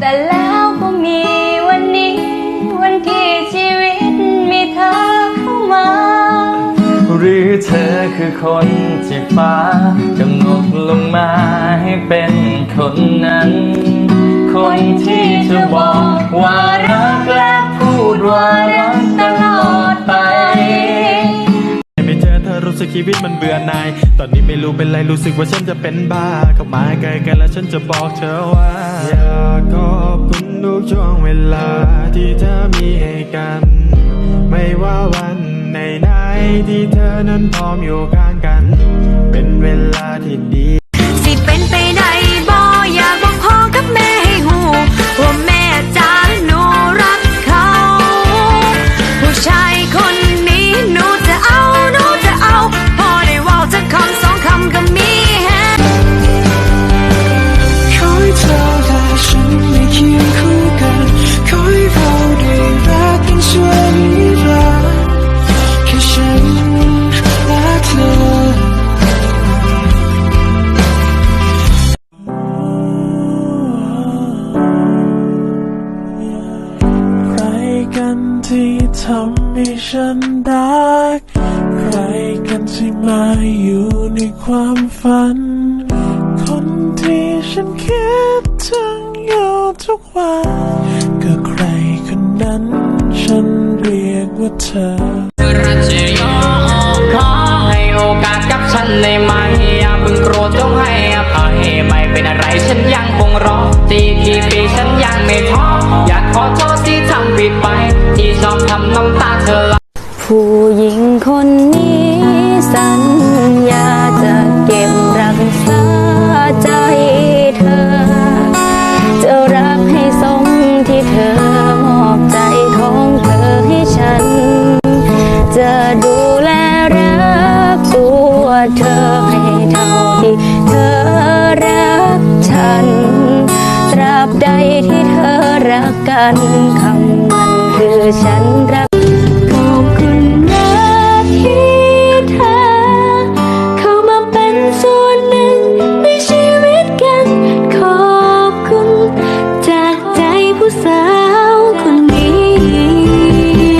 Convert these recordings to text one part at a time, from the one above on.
แต่แล้วก็มีวันนี้ วันที่ชีวิตมีเธอเข้ามา หรือเธอคือคนที่ฟ้ากำหนดลงมาให้เป็นคนนั้น คนที่เธอบอกว่ารักและพูดว่ารักตลอดไป ไม่เจอเธอรู้สึกชีวิตมันเบื่อหน่าย ตอนนี้ไม่รู้เป็นไรรู้สึกว่าฉันจะเป็นบ้า เข้ามาใกล้กันแล้วฉันจะบอกเธอว่า ลาที่เธอมีให้กัน ไม่ว่าวันไหนๆที่เธอนั้นพร้อมอยู่ข้างกัน เป็นเวลาที่ดี ที่ทำให้ฉันรัก ใครกันที่มาอยู่ในความฝัน คนที่ฉันคิดถึงอยู่ทุกวันก็ใครคนนั้นฉันเรียกว่าเธอรัชยอขอให้โอกาสกับฉันได้ไหมอย่าเพิ่งโกรธจงให้อภัยไม่เป็นอะไรฉันยังคงรอตีกี่ปีฉันยังไม่ท้ออยากขอโทษที่ทำผิดไป ที่ชอบทำน้ำตาเธอไหลผู้หญิงคนนี้สัญญาจะเก็บรักษาใจเธอ จะรักให้สมที่เธอมอบใจของเธอให้ฉัน จะดูแลรักตัวเธอให้เท่าที่เธอรักฉัน ตราบใดที่เธอรักกันคำ อฉันรักขอบคุณนะที่เธอ เข้ามาเป็นส่วนหนึ่งในชีวิตกัน ขอบคุณ จากใจผู้สาวคนนี้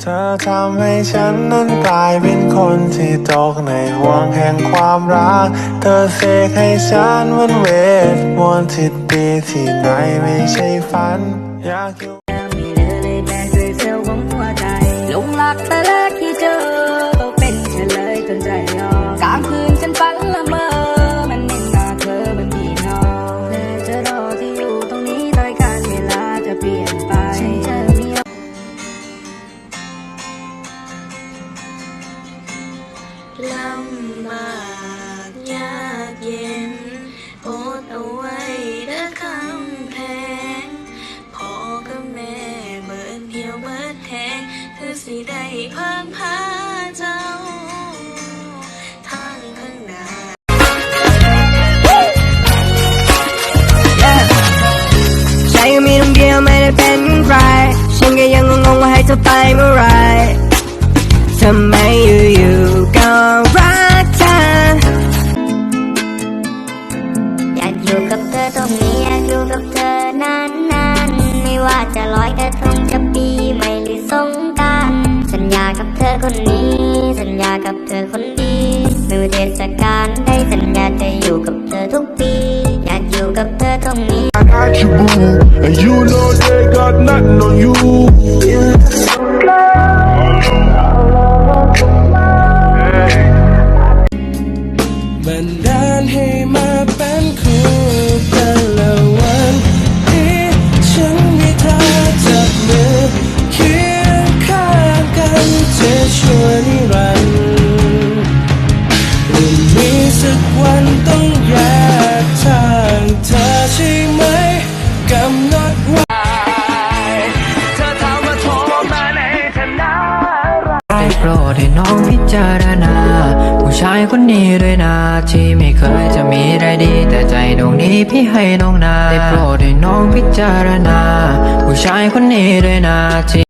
เธอทำให้ฉันนั้นกลายเป็นคนที่ตกในห่วงแห่งความรัก เธอเสกให้ฉันเหมันเวทมนต์ที่ดีที่ไหนไม่ใช่ฝัน อยากอยู่ แต่แรกที่เจอ เป็นเฉลยจนใจยอมกลางคืนฉันฝันละเมอ มันเห็นหน้าเธอเป็นพี่น้องและจะรอที่อยู่ตรงนี้โดยการเวลาจะเปลี่ยนไป ฉันจะมีลำบากยากเย็น ได้เป็นใครฉันก็ยังงงว่าให้เธอไปเมื่อไรทำไมอยู่ๆก็รักเธออยากอยู่กับเธอตรงนี้อยากอยู่กับเธอนานๆไม่ว่าจะลอยกระทงจะปีใหม่หรือสงการสัญญากับเธอคนนี้ สัญญากับเธอคนดีไม่ว่าเทศกาลใดสัญญาจะอยู่กับเธอทุกปี อยากอยู่กับเธอตรงนี้ I got you, boo, and you know they got nothing on you. Hey. บันดาลให้มาเป็นคู่กันละวันที่ฉันมีเธอจับมือ นี้พี่ให้น้องนาได้โปรดให้น้องพิจารณา ผู้ชายคนนี้ด้วยนะที่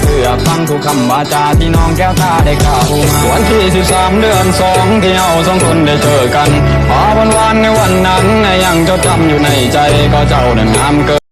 เสื้อฟังทุกคำวาจาที่น้องแก้วตาได้กล่าวมาวันที่สิบสามเดือนสองที่เราสองคนได้เจอกันพอวันวานในวันนั้นยังจดจำอยู่ในใจก็เจ้านั้นงามเกิน